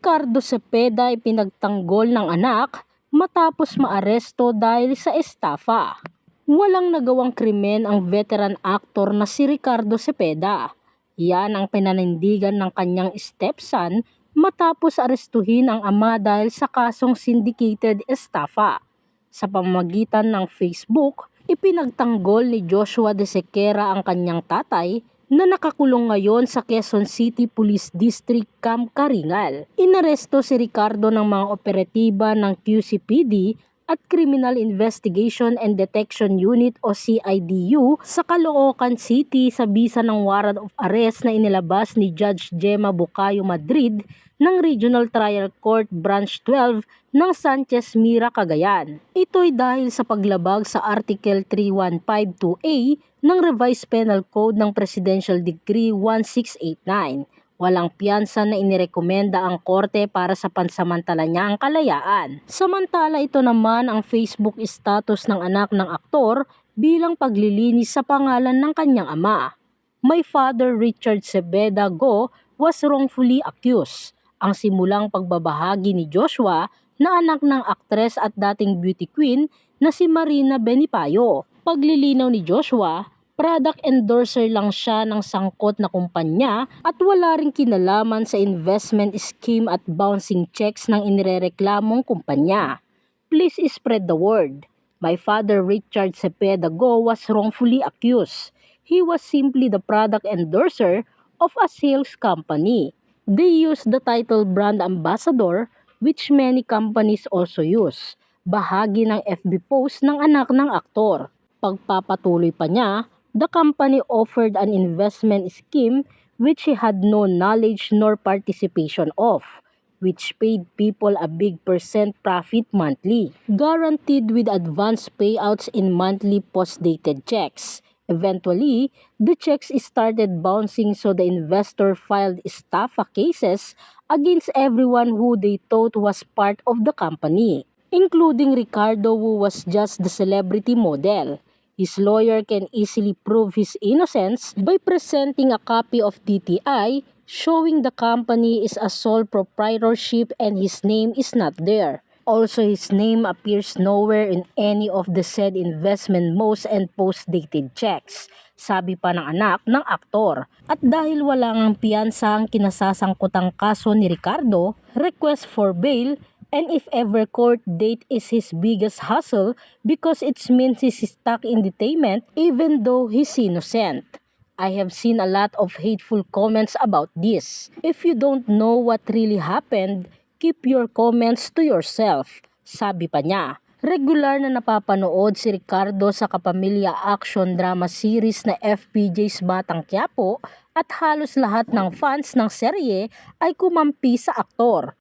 Ricardo Cepeda ay pinagtanggol ng anak matapos maaresto dahil sa estafa. Walang nagawang krimen ang veteran actor na si Ricardo Cepeda. Yan ang pinanindigan ng kanyang stepson matapos arestuhin ang ama dahil sa kasong syndicated estafa. Sa pamamagitan ng Facebook, ipinagtanggol ni Joshua de Sequera ang kanyang tatay na nakakulong ngayon sa Quezon City Police District Camp Karingal. Inaresto si Ricardo ng mga operatiba ng QCPD at Criminal Investigation and Detection Unit o CIDU sa Caloocan City sa bisa ng warrant of arrest na inilabas ni Judge Gemma Bucayo Madrid ng Regional Trial Court Branch 12 ng Sanchez Mira, Cagayan. Ito'y dahil sa paglabag sa Article 3152A ng Revised Penal Code ng Presidential Decree 1689 walang piyansa na inirekomenda ang korte para sa pansamantala niyang kalayaan. Samantala ito naman ang Facebook status ng anak ng aktor bilang paglilinis sa pangalan ng kanyang ama. My father Richard Sebeda Go was wrongfully accused. Ang simulang pagbabahagi ni Joshua na anak ng aktres at dating beauty queen na si Marina Benipayo. Paglilinaw ni Joshua, product endorser lang siya ng sangkot na kumpanya at wala ring kinalaman sa investment scheme at bouncing checks ng inirereklamong kumpanya. Please spread the word. My father Richard Cepeda Go was wrongfully accused. He was simply the product endorser of a sales company. They use the title brand ambassador which many companies also use. Bahagi ng FB post ng anak ng aktor. Pagpapatuloy pa niya, the company offered an investment scheme which he had no knowledge nor participation of, which paid people a big percent profit monthly, guaranteed with advance payouts in monthly post-dated checks. Eventually, the checks started bouncing so the investor filed estafa cases against everyone who they thought was part of the company, including Ricardo who was just the celebrity model. His lawyer can easily prove his innocence by presenting a copy of DTI showing the company is a sole proprietorship and his name is not there. Also, his name appears nowhere in any of the said investment most and post-dated checks, sabi pa ng anak ng aktor. At dahil wala ngang piyansa ang kinasasangkutang kaso ni Ricardo, request for bail and if ever court date is his biggest hustle because it means he's stuck in detainment even though he's innocent. I have seen a lot of hateful comments about this. If you don't know what really happened, keep your comments to yourself, sabi pa niya. Regular na napapanood si Ricardo sa kapamilya action drama series na FPJ's Batang Quiapo at halos lahat ng fans ng serye ay kumampi sa aktor.